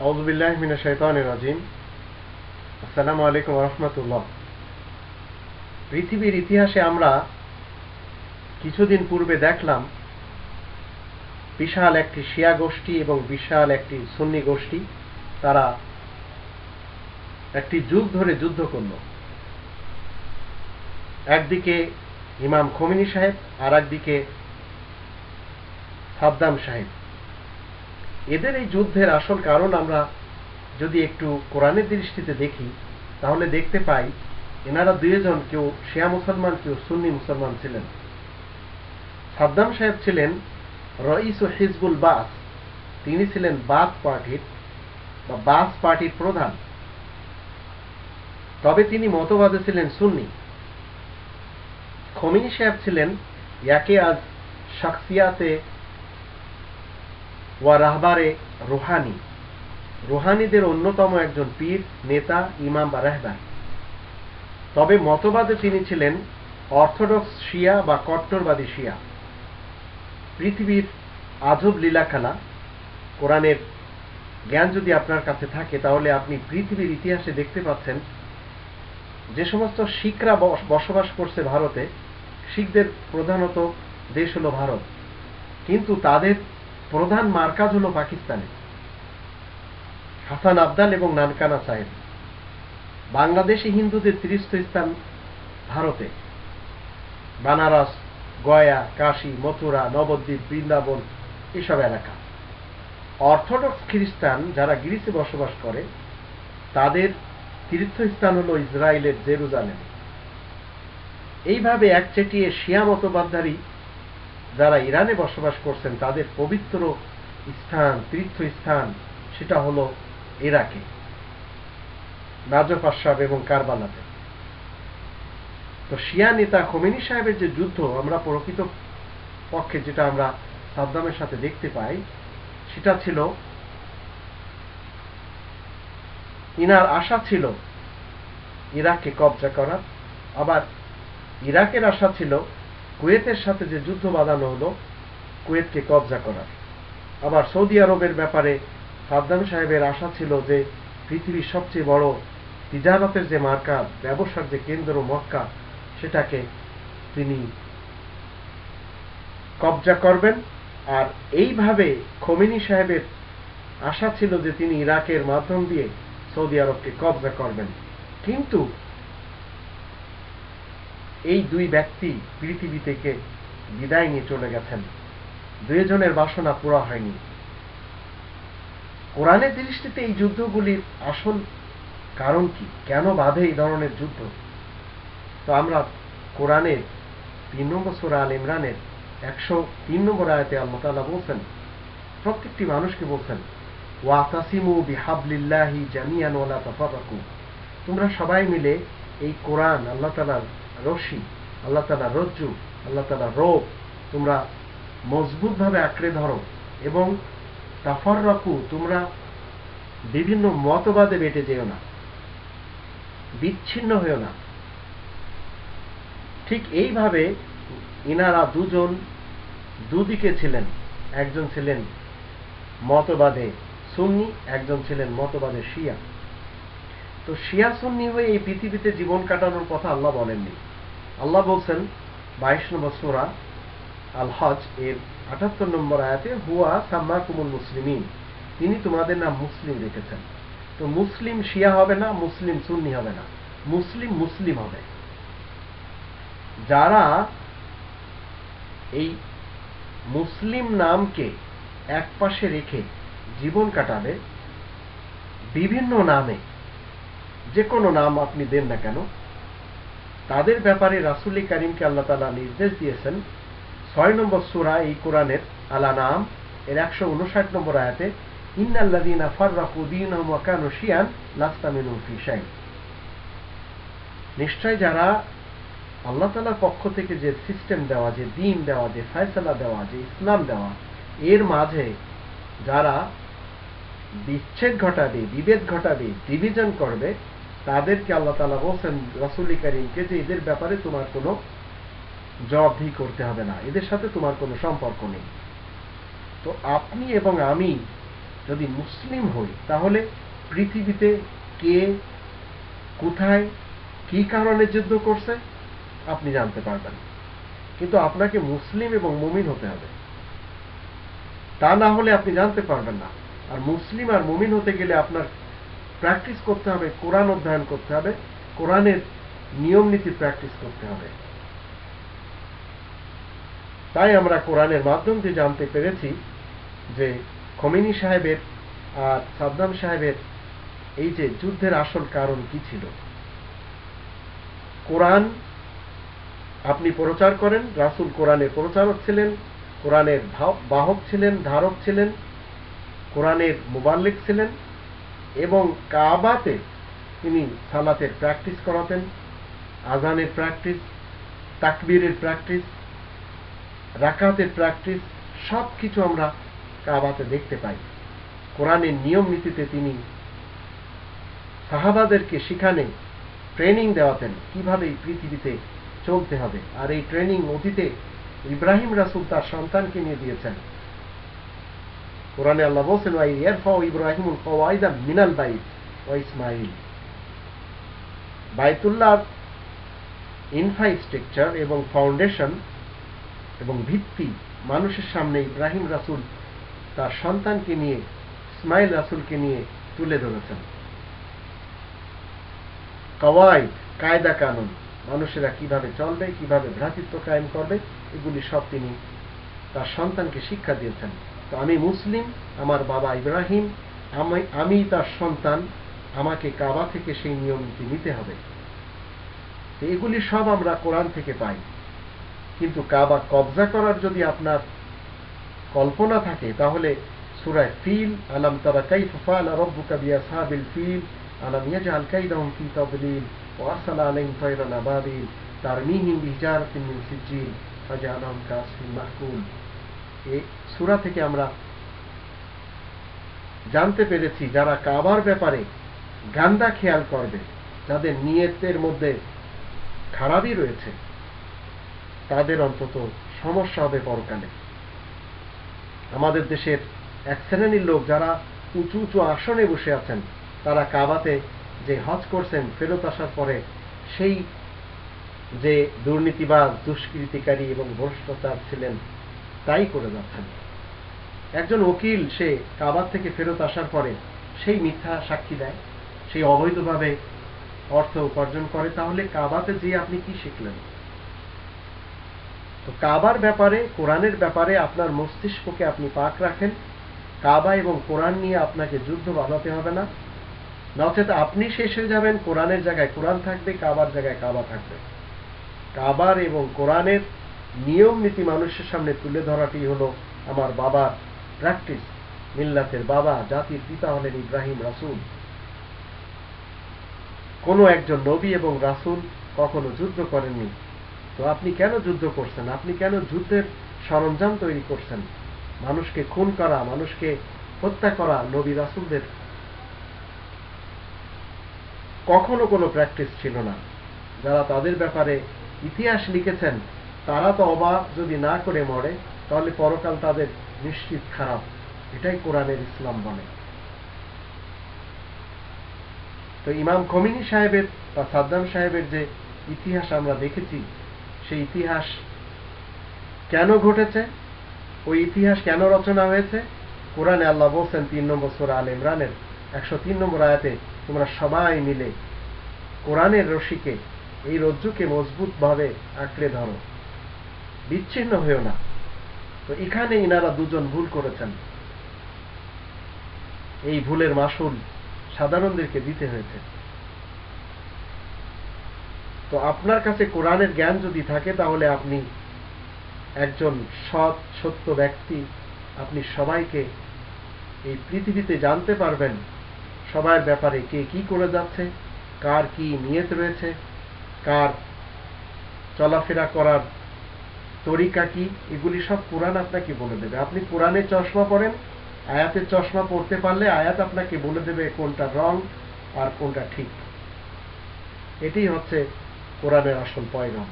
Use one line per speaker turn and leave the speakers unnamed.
আউজবিল্লাহ মিনা শৈতান রাজিম। আসসালামু আলাইকুম রহমতুল্লাহ। পৃথিবীর ইতিহাসে আমরা কিছুদিন পূর্বে দেখলাম, বিশাল একটি শিয়া গোষ্ঠী এবং বিশাল একটি সুন্নি গোষ্ঠী, তারা একটি যুগ ধরে যুদ্ধ করল। একদিকে ইমাম খমিনী সাহেব আর একদিকে সাদ্দাম সাহেব। এদের এই যুদ্ধের আসল কারণ আমরা যদি একটু কোরআনের দৃষ্টিতে দেখি, তাহলে দেখতে পাই এনারা দুইজন কেউ শিয়া মুসলমান, কেউ সুন্নি মুসলমান ছিলেন। সাদ্দাম সাহেব ছিলেন রইস ও হিজবুল বাস। তিনি ছিলেন বাস পার্টির বা বাস পার্টির প্রধান। তবে তিনি মতবাদে ছিলেন সুন্নি। খমিনী সাহেব ছিলেন ইয়াকে আজ শাকসিয়াতে ওয়া রাহবারে রুহানি। রুহানিদের অন্যতম একজন পীর, নেতা, ইমাম বা রাহবার। তবে মতবাদে তিনি ছিলেন অর্থোডক্স শিয়া বা কট্টরবাদী শিয়া। পৃথিবীর আজব লীলাখালা, কোরআনের জ্ঞান যদি আপনার কাছে থাকে, তাহলে আপনি পৃথিবীর ইতিহাসে দেখতে পাচ্ছেন যে সমস্ত শিখরা বসবাস করছে ভারতে, শিখদের প্রধানত দেশ হলো ভারত। কিন্তু তাদের প্রধান মার্কাজ হল পাকিস্তানে হাসান আবদাল এবং নানকানা সাহেব। বাংলাদেশি হিন্দুদের তীর্থস্থান ভারতে। বানারস, গয়া, কাশী, মথুরা, নবদ্বীপ, বৃন্দাবন এসব এলাকা। অর্থোডক্স খ্রিস্টান যারা গ্রিসে বসবাস করে, তাদের তীর্থস্থান হল ইসরায়েলের জেরুজালেম। এইভাবে একচেটিয়ে শিয়া মতবাদধারী যারা ইরানে বসবাস করছেন, তাদের পবিত্র স্থান, তীর্থস্থান, সেটা হল ইরাকে, নাজফ এবং কারবালাতে। তো শিয়া নেতা খমিনী সাহেবের যে যুদ্ধ, আমরা প্রকৃত পক্ষে যেটা আমরা সাদ্দামের সাথে দেখতে পাই, সেটা ছিল ইনার আশা ছিল ইরাককে কবজা করার আবার ইরাকের আশা ছিল কুয়েতের সাথে যে যুদ্ধ বাঁধানো হলো, কুয়েতকে কবজা করার। আবার সৌদি আরবের ব্যাপারে সাদ্দাম সাহেবের আশা ছিল যে পৃথিবীর সবচেয়ে বড় তিজারতের যে মার্কা, ব্যবসার যে কেন্দ্র মক্কা, সেটাকে তিনি কবজা করবেন। আর এইভাবে খমিনী সাহেবের আশা ছিল যে তিনি ইরাকের মাধ্যম দিয়ে সৌদি আরবকে কবজা করবেন। কিন্তু এই দুই ব্যক্তি পৃথিবী থেকে বিদায় নিয়ে চলে গেছেন। দুইজনের বাসনা পুরা হয়নি। কোরআনের দৃষ্টিতে এই যুদ্ধগুলির আসল কারণ কি? কেন বাধে এই ধরনের যুদ্ধ? তো আমরা কোরআনের তিন নম্বর সোরা আল ইমরানের একশো তিন নম্বর আয়তে আল্লাহ তালা বলছেন, প্রত্যেকটি মানুষকে বলছেন ওয়াতাসিমু বিহাবলিল্লাহি জামিয়ান ওয়ালা তাফারাকু। তোমরা সবাই মিলে এই কোরআন আল্লাহ তালার রশি আল্লাহ তালা রজ্জু, আল্লাহ তালা রোগ তোমরা মজবুতভাবে আঁকড়ে ধরো এবং তাফার রাখু তোমরা বিভিন্ন মতবাদে বেটে যেও না, বিচ্ছিন্ন হয়েও না। ঠিক এইভাবে ইনারা দুজন দুদিকে ছিলেন। একজন ছিলেন মতবাদে সুন্নি, একজন ছিলেন মতবাদে শিয়া। তো শিয়া সুন্নি হয়ে এই পৃথিবীতে জীবন কাটানোর কথা আল্লাহ বলেননি। আল্লাহ বলছেন, বাইশ নম্বর সোরা আল হজ এর আটাত্তর নম্বর আয়াতে, হুয়া সাম্মা কুমুল মুসলিমিন তিনি তোমাদের নাম মুসলিম রেখেছেন। তো মুসলিম শিয়া হবে না, মুসলিম সুন্নি হবে না, মুসলিম মুসলিম হবে। যারা এই মুসলিম নামকে এক পাশে রেখে জীবন কাটাবে, বিভিন্ন নামে যে কোনো নাম আপনি দেন না কেন, তাদের ব্যাপারে রাসুলি করিমকে আল্লাহ তালা নির্দেশ দিয়েছেন, ছয় নম্বর সুরা এই কোরআনের আলা নাম, এর একশো উনষাট নম্বর আয়াতে ইন্নাল্লাদিনা ফাররাকু দীনহুম ওয়া শিয়ান লাস্তা মিনু ফি শাই। নিশ্চয় যারা আল্লাহ তালার পক্ষ থেকে যে সিস্টেম দেওয়া, যে দিন দেওয়া, যে ফয়সালা দেওয়া, যে ইসলাম দেওয়া, এর মাঝে যারা বিচ্ছেদ ঘটাবে, বিভেদ ঘটাবে ডিভিশন করবে তাদেরকে আল্লাহ তালা বলছেন, রসুলি করিমকে যে এদের ব্যাপারে তোমার কোনো জবাবদিহি করতে হবে না, এদের সাথে তোমার কোনো সম্পর্ক নেই। তো আপনি এবং আমি যদি মুসলিম হই, তাহলে পৃথিবীতে কে কোথায় কি কারণে যুদ্ধ করছে আপনি জানতে পারবেন। কিন্তু আপনাকে মুসলিম এবং মুমিন হতে হবে। তা না হলে আপনি জানতে পারবেন না। আর মুসলিম আর মুমিন হতে গেলে আপনার প্র্যাকটিস করতে হবে, কোরআন অধ্যয়ন করতে হবে, কোরআনের নিয়ম নীতি প্র্যাকটিস করতে হবে। তাই আমরা কোরআনের মাধ্যম দিয়ে জানতে পেরেছি যে খমিনী সাহেবের আর সাদ্দাম সাহেবের এই যে যুদ্ধের আসল কারণ কি ছিল। কোরআন আপনি প্রচার করেন, রাসুল কোরআনের প্রচারক ছিলেন, কোরআনের বাহক ছিলেন, ধারক ছিলেন, কোরআনের মোবাল্লিক ছিলেন এবং কাবাতে তিনি সালাতের প্র্যাকটিস করাতেন, আজানের প্র্যাকটিস, তাকবীরের প্র্যাকটিস, রাকাতের প্র্যাকটিস সব কিছু আমরা কাবাতে দেখতে পাই। কোরআনের নিয়ম নীতিতে তিনি সাহাবাদেরকে সেখানে ট্রেনিং দেওয়াতেন কীভাবে এই পৃথিবীতে চলতে হবে। আর এই ট্রেনিং অতীতে ইব্রাহিম রাসুল তার সন্তানকে নিয়ে দিয়েছেন। কোরআনে আল্লাহ বলছেন ওয়াই ইয়ারফাও ইব্রাহিমুল কওয়াইদা মিনাল বাইত ও ইসমাইল বাইতুল্লাহ ইনফ্রাস্ট্রাকচার এবং ফাউন্ডেশন এবং ভিত্তি মানুষের সামনে ইব্রাহিম রাসুল তার সন্তানকে নিয়ে ইসমাইল রাসুলকে নিয়ে তুলে ধরেছেন। কওয়াই কায়দা কানুন, মানুষেরা কীভাবে চলবে, কীভাবে ভ্রাতৃত্ব কায়েম করবে, এগুলি সব তিনি তার সন্তানকে শিক্ষা দিয়েছেন। তো আমি মুসলিম, আমার বাবা ইব্রাহিম, আমি আমি তার সন্তান, আমাকে কাবা থেকে সেই নিয়ম নীতি নিতে হবে এগুলি সব আমরা কোরআন থেকে পাই। কিন্তু কাবা কবজা করার যদি আপনার কল্পনা থাকে, তাহলে সুরায় ফিল, আলাম তারা কাইফ ফাআলা রাব্বুকা বিআসহাবিল ফিল, আলাম ইয়াজআল কাইদাহুম ফি তাদলিল, ওয়া আরসালা আলাইহিম তায়রান আবাবিল তারমিহিম বিহিজারাতিন মিন সিজ্জিল, ফাজআলাহুম কাসফিন মাহকুল এই সূরা থেকে আমরা জানতে পেরেছি যারা কাবার ব্যাপারে গান্দা খেয়াল করবে, যাদের নিয়তের মধ্যে খারাপই রয়েছে, তাদের অন্তত সমস্যা হবে পরকালে। আমাদের দেশের এক শ্রেণির লোক যারা উঁচু উঁচু আসনে বসে আছেন, তারা কাবাতে যে হজ করছেন ফেরত আসার পরে সেই যে দুর্নীতিবাজ, দুষ্কৃতিকারী এবং ভ্রষ্টাচার ছিলেন তাই করে যাচ্ছেন। একজন উকিল সে কাবার থেকে ফেরত আসার পরে সেই মিথ্যা সাক্ষী দেয়, সেই অবৈধভাবে অর্থ উপার্জন করে। তাহলে কাবাতে যে আপনি কি শিখলেন? তো কাবার ব্যাপারে, কোরআনের ব্যাপারে আপনার মস্তিষ্ককে আপনি পাক রাখেন। কাবা এবং কোরআন নিয়ে আপনাকে যুদ্ধ বাঁধাতে হবে না। নচেত আপনি শেষ হয়ে যাবেন, কোরআনের জায়গায় কোরআন থাকবে, কাবার জায়গায় কাবা থাকবে। কাবার এবং কোরআনের নিয়ম নীতি মানুষের সামনে তুলে ধরাটি হলো আমার বাবার প্র্যাকটিস মিল্লাতের বাবা, জাতির পিতা হলেন ইব্রাহিম রাসুল। কোনো একজন নবী এবং রাসুল কখনো যুদ্ধ করেননি। তো আপনি কেন যুদ্ধ করছেন? আপনি কেন যুদ্ধের সরঞ্জাম তৈরি করছেন? মানুষকে খুন করা, মানুষকে হত্যা করা নবী রাসুলদের কখনো কোনো প্র্যাকটিস ছিল না। যারা তাদের ব্যাপারে ইতিহাস লিখেছেন তারা তো অবাক যদি না করে মরে, তাহলে পরকাল তাদের নিশ্চিত খারাপ। এটাই কোরআনের ইসলাম বলে। তো ইমাম খমিনী সাহেবের বা সাদ্দাম সাহেবের যে ইতিহাস আমরা দেখেছি, সেই ইতিহাস কেন ঘটেছে? ওই ইতিহাস কেন রচনা হয়েছে? কোরআনে আল্লাহ বলছেন তিন নম্বর সোরা আল ইমরানের একশো তিন নম্বর আয়াতে তোমরা সবাই মিলে কোরআনের রশিকে, এই রজ্জুকে মজবুতভাবে আঁকড়ে ধরো। বিচ্ছিন্ন হয়েও না। তো এখানে ইনারা দুজন ভুল করেছেন। এই ভুলের মাসুল সাধারণদেরকে দিতে হয়েছে। তো আপনার কাছে কোরআনের জ্ঞান যদি থাকে, তাহলে আপনি একজন সৎ, সত্য ব্যক্তি। আপনি সবাইকে এই পৃথিবীতে জানতে পারবেন সবার ব্যাপারে কে কি করে যাচ্ছে, কার কি নিয়ত রয়েছে, কার চলাফেরা করার তরিকা কি? এগুলি সব কোরআন আপনাকে বলে দেবে। আপনি কোরআনে চশমা পড়েন আয়াতের চশমা পড়তে পারলে আয়াত আপনাকে বলে দেবে কোনটা রং আর কোনটা ঠিক। এটি হচ্ছে কোরআনের আসল পয়গাম।